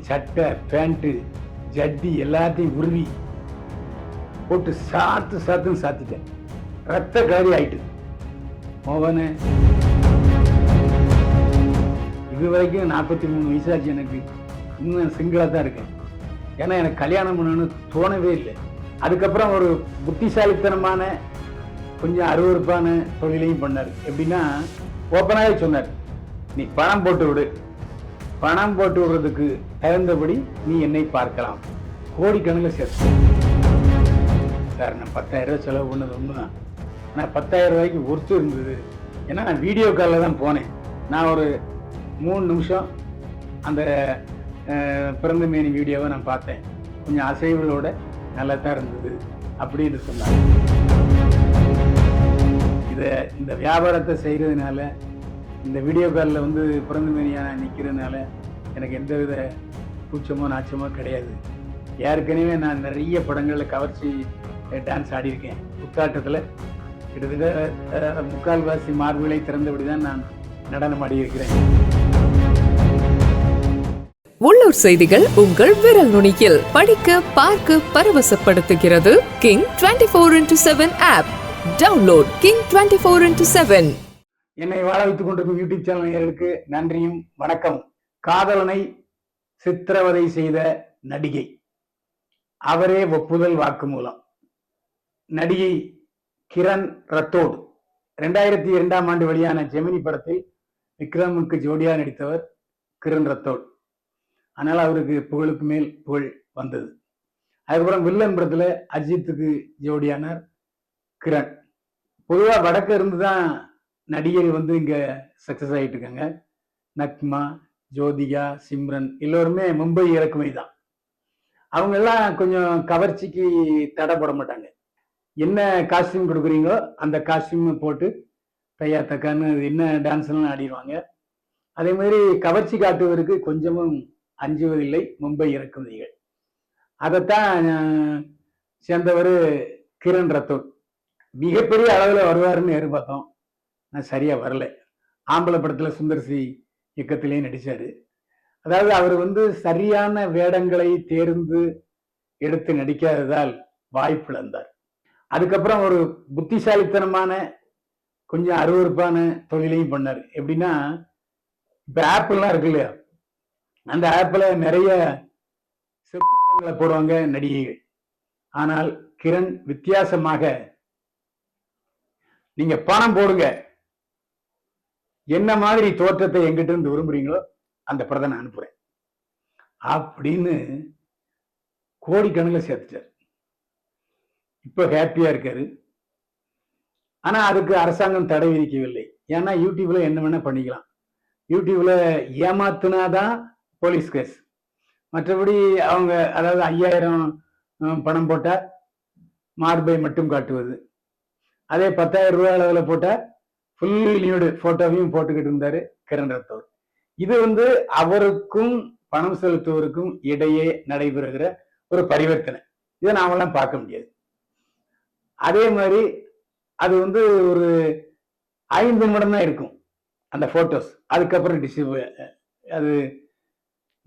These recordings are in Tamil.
சட்டை பேண்ட்டு ஜட்டி எல்லாத்தையும் உருவி போட்டு சாத்து சாத்துன்னு சாத்திட்டேன். ரத்த காரி ஆயிட்டு. மோகனு. இது வரைக்கும் நாற்பத்தி மூணு வயசாச்சு எனக்கு. இன்னும் சிங்கிளாக தான் இருக்கேன். ஏன்னா எனக்கு கல்யாணம் பண்ணணும்னு தோணவே இல்லை. அதுக்கப்புறம் ஒரு புத்திசாலித்தனமான கொஞ்சம் அருவருப்பான தொழிலையும் பண்ணார். எப்படின்னா ஓப்பனாகவே சொன்னார். நீ பணம் போட்டு விடு. பணம் போட்டு விடுறதுக்கு தகுந்தபடி நீ என்னை பார்க்கலாம். கோடிக்கணக்கில் சேர்த்து. சார் நான் பத்தாயிரம் ரூபாய் செலவு பண்ணது உண்மைதான் ஆனால் பத்தாயிரம் ரூபாய்க்கு ஒர்த்து இருந்தது. ஏன்னா நான் வீடியோ காலில் தான் போனேன். நான் ஒரு மூணு நிமிஷம் அந்த பிறந்த மேனி வீடியோவை நான் பார்த்தேன். கொஞ்சம் அசைவுகளோட நல்லா தான் இருந்தது அப்படின்னு சொன்னாங்க இதை இந்த வியாபாரத்தை செய்கிறதுனால இந்த வீடியோ காலில் வந்து பிறந்த மேனியாக நிற்கிறதுனால எனக்கு எந்த வித கூச்சமோ நாச்சமோ கிடையாது. ஏற்கனவே நான் நிறைய படங்களில் கவர்ச்சி டான்ஸ் ஆடியிருக்கேன். புத்தாட்டத்தில் கிட்டத்தட்ட முக்கால்வாசி மார்புகளை திறந்தபடி தான் நான் நடனம் ஆடியிருக்கிறேன். உள்ளூர் செய்திகள் உங்கள் விரல் நுனியில். படிக்க பார்க்க பரவசப்படுத்துகிறது King twenty four into seven app download King twenty four into seven என்னை வாழ வைத்துக் கொண்டிருக்கும் யூடியூப் சேனல் நேயர்களுக்கு நன்றியும் வணக்கம். காதலனை சித்திரவதை செய்த நடிகை. அவரே ஒப்புதல் வாக்குமூலம் நடிகை கிரண் ரத்தோடு. ரெண்டாயிரத்தி இரண்டாம் ஆண்டு வெளியான ஜெமினி படத்தில் விக்ரமுக்கு ஜோடியா நடித்தவர் கிரண் ரத்தோட். அதனால அவருக்கு புகழுக்கு மேல் புகழ் வந்தது. அதுக்கப்புறம் வில்லன் படத்துல அஜித்துக்கு ஜோடியானார் கிரண். பொதுவாக வடக்கு இருந்து தான் நடிகர் வந்து இங்கே சக்ஸஸ் ஆகிட்டு இருக்காங்க. நக்மா ஜோதிகா சிம்ரன் எல்லோருமே மும்பை இறக்குமதி தான். அவங்க எல்லாம் கொஞ்சம் கவர்ச்சிக்கு தடை போட மாட்டாங்க. என்ன காஸ்டியூம் கொடுக்குறீங்களோ அந்த காஸ்டியூம் போட்டு தையா தக்கான்னு என்ன டான்ஸ்லாம் ஆடிடுவாங்க. அதே மாதிரி கவர்ச்சி காட்டுவதற்கு கொஞ்சமும் அஞ்சுவதில்லை மும்பை இறக்குமதிகள். அதைத்தான் சேர்ந்தவர் கிரண் ரத்தோர். மிகப்பெரிய அளவில் வருவாருன்னு எதிர்பார்த்தோம். நான் சரியா வரல. ஆம்பளை படத்துல சுந்தர்சி இயக்கத்திலேயே நடிச்சாரு. அதாவது அவர் வந்து சரியான வேடங்களை தேர்ந்து எடுத்து நடிக்காததால் வாய்ப்பு இழந்தார். அதுக்கப்புறம் ஒரு புத்திசாலித்தனமான கொஞ்சம் அருவருப்பான தொழிலையும் பண்ணார். எப்படின்னா இப்போ ஆப்பிள்லாம் இருக்கு இல்லையா? அந்த ஆப்பில் நிறைய செப்பு போடுவாங்க நடிகைகள். ஆனால் கிரண் வித்தியாசமாக நீங்க பணம் போடுங்க என்ன மாதிரி தோற்றத்தை எங்கிட்ட இருந்து விரும்புறீங்களோ அந்த படத்தை நான் அனுப்புறேன். அப்படின்னு கோடிக்கணக்கில் சேர்த்துட்டார். இப்போ ஹாப்பியா இருக்காரு. ஆனா அதுக்கு அரசாங்கம் தடை விதிக்கவில்லை. ஏன்னா யூடியூப்ல என்ன வேணா பண்ணிக்கலாம். யூடியூப்ல ஏமாத்துனாதான் போலீஸ் கேஸ் மற்றபடி அவங்க அதாவது ஐயாயிரம் பணம் போட்டால் மார்பை மட்டும் காட்டுவது. அதே பத்தாயிரம் ரூபாய் அளவில் போட்டால் ஃபுல் நியூடு போட்டோவையும் போட்டுக்கிட்டு இருந்தாரு கிரண் ரத்தோர். இது வந்து அவருக்கும் பணம் செலுத்துவருக்கும் இடையே நடைபெறுகிற ஒரு பரிவர்த்தனை. இதை நாமெல்லாம் பார்க்க முடியாது. அதே மாதிரி அது வந்து ஒரு ஐந்து நிமிடம் தான் இருக்கும் அந்த போட்டோஸ் அதுக்கப்புறம் டிஸ்ட்ரிபு அது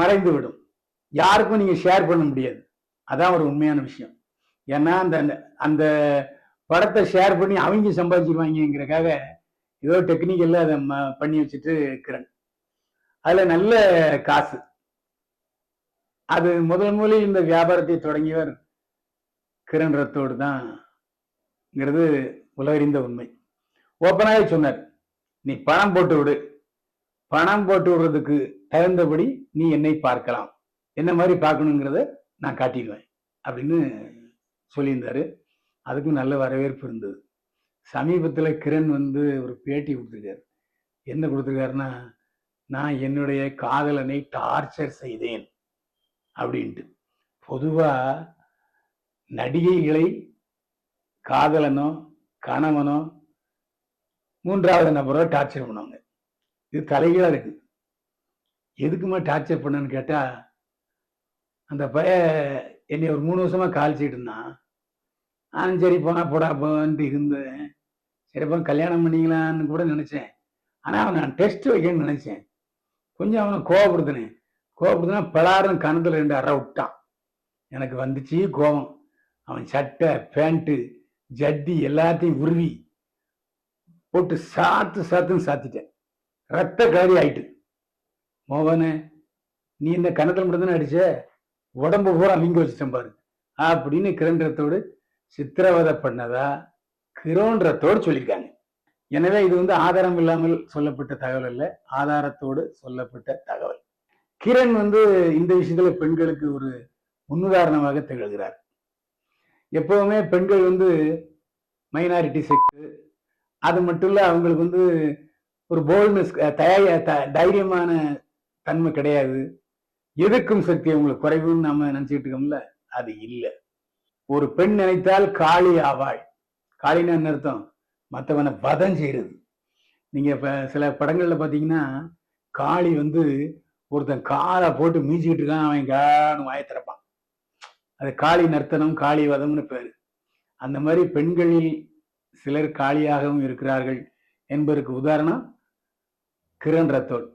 மறைந்து விடும். யாருக்கும் நீங்கள் ஷேர் பண்ண முடியாது. அதான் ஒரு உண்மையான விஷயம். ஏன்னா அந்த அந்த படத்தை ஷேர் பண்ணி அவங்க சம்பாதிச்சிருவாங்கிறக்காக ஏதோ டெக்னிக்கல்ல அதை ம- பண்ணி வச்சுட்டு இருக்கிறேன். அதுல நல்ல காசு. அது முதல் முதலில் இந்த வியாபாரத்தை தொடங்கியவர் கிரண் ரத்தோடு தான்ங்கிறது உலகறிந்த உண்மை. ஓப்பனாக சொன்னார் நீ பணம் போட்டு விடு. பணம் போட்டு விடுறதுக்கு தகுந்தபடி நீ என்னை பார்க்கலாம். என்ன மாதிரி பார்க்கணுங்கிறத நான் காட்டிடுவேன். அப்படின்னு சொல்லியிருந்தாரு. அதுக்கும் நல்ல வரவேற்பு இருந்தது. சமீபத்தில் கிரண் வந்து ஒரு பேட்டி கொடுத்துருக்காரு. என்ன கொடுத்துருக்காருன்னா நான் என்னுடைய காதலனை டார்ச்சர் செய்தேன் அப்படின்ட்டு. பொதுவாக நடிகைகளை காதலனோ கணவனோ மூன்றாவது நபரோ டார்ச்சர் பண்ணுவாங்க. இது தலைகளாக இருக்குது எதுக்குமா டார்ச்சர் பண்ணன்னு கேட்டால் அந்த பைய என்னை ஒரு மூணு வருஷமாக காலிச்சிட்டு இருந்தான். நான் சரி போனால் போடா போன்ட்டு இருந்தேன். சரி கல்யாணம் பண்ணிக்கலான்னு கூட நினைச்சேன். ஆனா அவன் நான் டெஸ்ட் வைக்கணும்னு நினைச்சேன். கொஞ்சம் அவனை கோவப்படுத்தினேன். கோபப்படுதுன்னா பலாரும் கணத்துல ரெண்டு அற விட்டான். எனக்கு வந்துச்சு கோபம் அவன் சட்டை பேண்ட்டு ஜட்டி எல்லாத்தையும் உருவி போட்டு சாத்து சாத்துன்னு சாத்திட்டேன். ரத்த காரி ஆயிட்டு. மோகனே நீ இந்த கணத்துல மட்டும்தானே அடிச்ச? உடம்பு பூரா வீங்க வச்சுட்டேன் பாரு. அப்படின்னு கிரண்டத்தோடு சித்திரவதை பண்ணதா? கிரோன்றத்தோடு சொல்லியிருக்காங்க. எனவே இது வந்து ஆதாரம் இல்லாமல் சொல்லப்பட்ட தகவல் அல்ல ஆதாரத்தோடு சொல்லப்பட்ட தகவல். கிரண் வந்து இந்த விஷயத்துல பெண்களுக்கு ஒரு முன்னுதாரணமாக திகழ்கிறார். எப்பவுமே பெண்கள் வந்து மைனாரிட்டி செக்ஸ் அது மட்டும் இல்ல அவங்களுக்கு வந்து ஒரு போல்ட்னஸ் தய தைரியமான தன்மை கிடையாது. எதிர்க்கும் சக்தி அவங்களுக்கு குறைவுன்னு நம்ம நினைச்சுக்கிட்டு இருக்கோம்ல அது இல்லை. ஒரு பெண் நினைத்தால் காளி ஆவாள். காளின்னு என்ன அர்த்தம். மற்றவனை வதம் செய்கிறது நீங்கள் இப்போ சில படங்களில் பார்த்தீங்கன்னா காளி வந்து ஒருத்தன் காலை போட்டு மீஞ்சிக்கிட்டு இருக்கான் அவன் காணும் வாயை திறப்பான். அது காளி நர்த்தனம் காளி வதம்னு பேர். அந்த மாதிரி பெண்களில் சிலர் காளியாகவும் இருக்கிறார்கள் என்பதற்கு உதாரணம் கிரண் ரத்தோட்.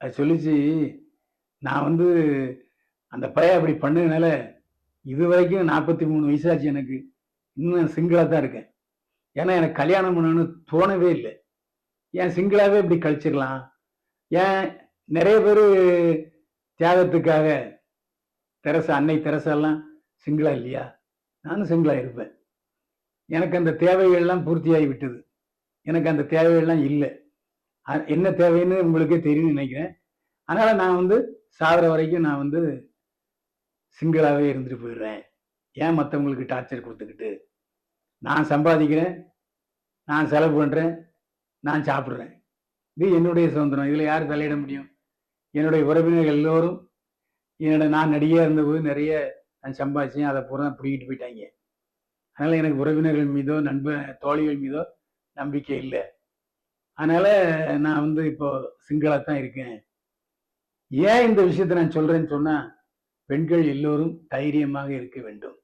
அது சொல்லிச்சு நான் வந்து அந்த பையன் அப்படி பண்ணதுனால இது வரைக்கும் நாற்பத்தி மூணு வயசாச்சு எனக்கு. இன்னும் சிங்கிளாக தான் இருக்கேன். ஏன்னா எனக்கு கல்யாணம் பண்ணணும்னு தோணவே இல்லை. ஏன் சிங்கிளாகவே இப்படி கழிச்சிடலாம்? ஏன் நிறைய பேர் தியாகத்துக்காக தெரசா அன்னை தெரசாலாம் சிங்கிளா இல்லையா? நானும் சிங்கிளா இருப்பேன். எனக்கு அந்த தேவைகள்லாம் பூர்த்தியாகி விட்டது. எனக்கு அந்த தேவைகள்லாம் இல்லை. என்ன தேவைன்னு உங்களுக்கே தெரியும்னு நினைக்கிறேன். அதனால் நான் வந்து சாகிற வரைக்கும் நான் வந்து சிங்கிளாகவே இருந்துட்டு போயிடுறேன். ஏன் மற்றவங்களுக்கு டார்ச்சர் கொடுத்துக்கிட்டு? நான் சம்பாதிக்கிறேன் நான் செலவு பண்ணுறேன் நான் சாப்பிட்றேன். இது என்னுடைய சுதந்திரம். இதில் யார் தலையிட முடியும்? என்னுடைய உறவினர்கள் எல்லோரும் என்னோட நான் நடிகையாக இருந்தபோது நிறைய நான் சம்பாதிச்சேன் அதை பூரா பிடிக்கிட்டு போயிட்டாங்க. அதனால் எனக்கு உறவினர்கள் மீதோ நண்ப தோழிகள் மீதோ நம்பிக்கை இல்லை. அதனால் நான் வந்து இப்போ சிங்களாக தான் இருக்கேன். ஏன் இந்த விஷயத்தை நான் சொல்கிறேன்னு சொன்னால் பெண்கள் எல்லோரும் தைரியமாக இருக்க வேண்டும்.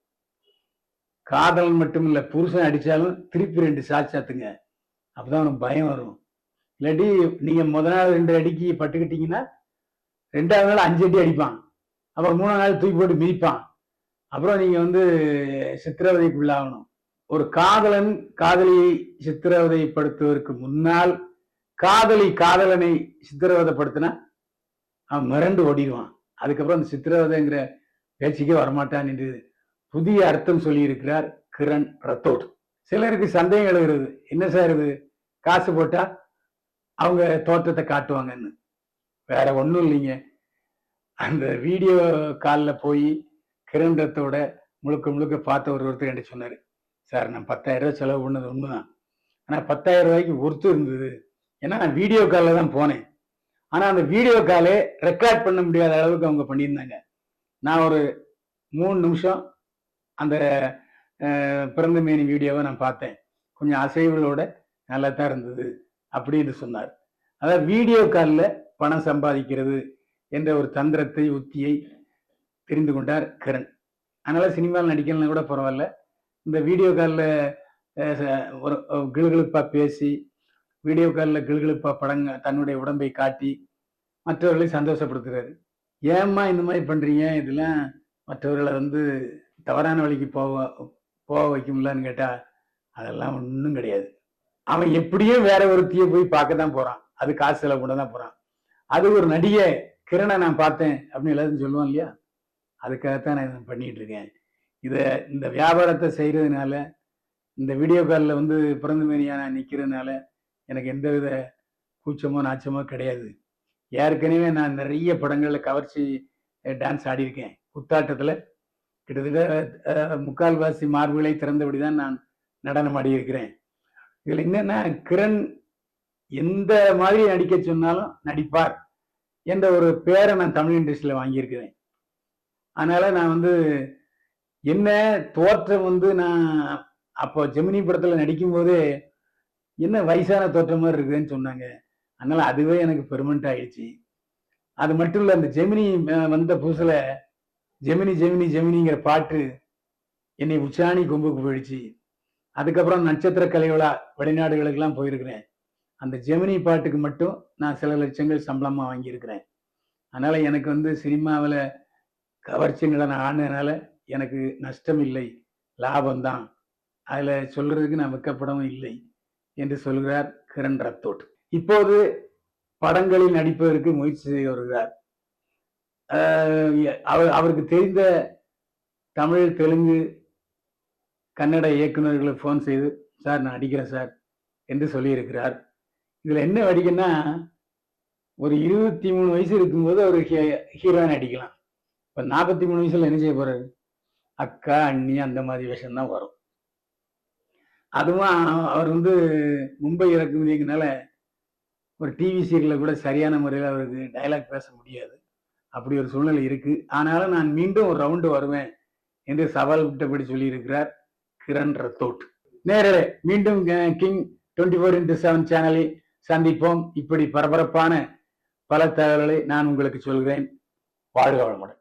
காதலன் மட்டும் இல்லை புருஷன் அடித்தாலும் திருப்பி ரெண்டு சாட்சாத்துங்க அப்போதான் அவனுக்கு பயம் வரும். இல்லாட்டி நீங்கள் முத நாள் ரெண்டு அடிக்கு பட்டுக்கிட்டீங்கன்னா ரெண்டாவது நாள் அஞ்சு அடி அடிப்பான். அப்புறம் மூணாவது நாள் தூக்கி போட்டு மிதிப்பான். அப்புறம் நீங்கள் வந்து சித்திரவதைக்குள்ளாகணும். ஒரு காதலன் காதலியை சித்திரவதைப்படுத்துவதற்கு முன்னால் காதலி காதலனை சித்திரவதைப்படுத்தினா அவன் மிரண்டு ஓடிடுவான். அதுக்கப்புறம் அந்த சித்திரவதைங்கிற பேச்சுக்கே வரமாட்டான் என்று புதிய அர்த்தம் சொல்லியிருக்கிறார் கிரண் ரத்தோட். சிலருக்கு சந்தேகம் எழுகிறது. என்ன சார் இது? காசு போட்டா அவங்க தோற்றத்தை காட்டுவாங்கன்னு. வேற ஒன்றும் இல்லைங்க. அந்த வீடியோ காலில் போய் கிரண் ரத்தோட முழுக்க முழுக்க பார்த்த ஒரு ஒருத்தர் என்கிட்ட சொன்னார். சார் நான் பத்தாயிரம் ரூபாய் செலவு பண்ணது உண்மைதான். ஆனால் பத்தாயிரம் ரூபாய்க்கு ஒருத்து இருந்தது. ஏன்னா நான் வீடியோ காலில் தான் போனேன். ஆனால் அந்த வீடியோ காலே ரெக்கார்ட் பண்ண முடியாத அளவுக்கு அவங்க பண்ணியிருந்தாங்க. நான் ஒரு மூணு நிமிஷம் அந்த பிறந்த மீனி வீடியோவை நான் பார்த்தேன். கொஞ்சம் அசைவுகளோட நல்லா தான் இருந்தது அப்படின்னு சொன்னார். அதாவது வீடியோ காலில் பணம் சம்பாதிக்கிறது என்ற ஒரு தந்திரத்தை உத்தியை தெரிந்து கொண்டார் கிரண். அதனால சினிமாவில் நடிக்கலாம் கூட பரவாயில்ல. இந்த வீடியோ காலில் ஒரு கிளுகிழுப்பாக பேசி வீடியோ காலில் கிளுகிழுப்பாக படங்க தன்னுடைய உடம்பை காட்டி மற்றவர்களை சந்தோஷப்படுத்துகிறாரு ஏம்மா இந்த மாதிரி பண்ணுறீங்க இதெல்லாம் மற்றவர்களை வந்து தவறான வழிக்கு போக போக வைக்கும்லான்னு கேட்டால் அதெல்லாம் ஒன்றும் கிடையாது. அவன் எப்படியும் வேற ஒருத்தியை போய் பார்க்க தான் போகிறான் அது காசு செலவு பண்ண தான் போகிறான் அது ஒரு நடிகை கிரணை நான் பார்த்தேன் அப்படின்னு எல்லாரும் சொல்லுவான் இல்லையா? அதுக்காகத்தான் நான் இதை பண்ணிட்டு இருக்கேன். இதை இந்த வியாபாரத்தை செய்கிறதுனால இந்த வீடியோ காலில் வந்து பிறந்த நான் நிற்கிறதுனால எனக்கு எந்த வித கூச்சமோ நாச்சமோ கிடையாது. ஏற்கனவே நான் நிறைய படங்களில் கவர்ச்சி டான்ஸ் ஆடியிருக்கேன். குத்தாட்டத்தில் கிட்டத்தட்ட முக்கால்வாசி மார்புகளை திறந்தபடி தான் நான் நடனம் ஆடியிருக்கிறேன். இதில் என்னன்னா கிரண் எந்த மாதிரி நடிக்க சொன்னாலும் நடிப்பார் என்ற ஒரு பேரை நான் தமிழ் இண்டஸ்ட்ரியில் வாங்கியிருக்கிறேன். அதனால நான் வந்து என்ன தோற்றம் வந்து நான் அப்போ ஜெமினி படத்தில் நடிக்கும்போது என்ன வயசான தோற்றம் மாதிரி இருக்குதுன்னு சொன்னாங்க. அதனால அதுவே எனக்கு பெர்மனண்ட் ஆயிடுச்சு. அது மட்டும் இல்லை அந்த ஜெமினி வந்த புதுசில் ஜெமினி ஜெமினி ஜெமினிங்கிற பாட்டு என்னை உச்சாணி கொம்புக்கு போயிடுச்சு. அதுக்கப்புறம் நட்சத்திர கலைவிழா வெளிநாடுகளுக்கெல்லாம் போயிருக்கிறேன். அந்த ஜெமினி பாட்டுக்கு மட்டும் நான் சில லட்சங்கள் சம்பளமாக வாங்கியிருக்கிறேன். அதனால் எனக்கு வந்து சினிமாவில் கவர்ச்சி நான் ஆனதுனால எனக்கு நஷ்டம் இல்லை லாபம்தான். அதில் சொல்கிறதுக்கு நான் வெக்கப்படவும் இல்லை என்று சொல்கிறார் கிரண் ரத்தோட். இப்போது படங்களில் நடிப்பதற்கு முயற்சி செய்து வருகிறார். அவர் அவருக்கு தெரிந்த தமிழ் தெலுங்கு கன்னட இயக்குநர்களை ஃபோன் செய்து சார் நான் அடிக்கிறேன் சார் என்று சொல்லியிருக்கிறார். இதில் என்ன அடிக்கன்னா ஒரு இருபத்தி மூணு வயசு இருக்கும்போது அவர் ஹீரோயின் அடிக்கலாம் இப்போ நாற்பத்தி மூணு வயசுல என்ன செய்ய போறாரு? அக்கா அண்ணி அந்த மாதிரி விஷயம் தான் வரும். அதுவும் அவர் வந்து மும்பை இறக்குமதிக்குனால ஒரு டிவி சீரியலில் கூட சரியான முறையில் அவருக்கு டைலாக் பேச முடியாது. அப்படி ஒரு சூழ்நிலை இருக்கு. ஆனாலும் நான் மீண்டும் ஒரு ரவுண்டு வருவேன் என்று சவால் விட்டபடி சொல்லியிருக்கிறார் கிரண் ரத்தோட். நேரே மீண்டும் King twenty four into seven சேனலை சந்திப்போம். இப்படி பரபரப்பான பல தகவல்களை நான் உங்களுக்கு சொல்கிறேன். வாழ்க வளமுடன்.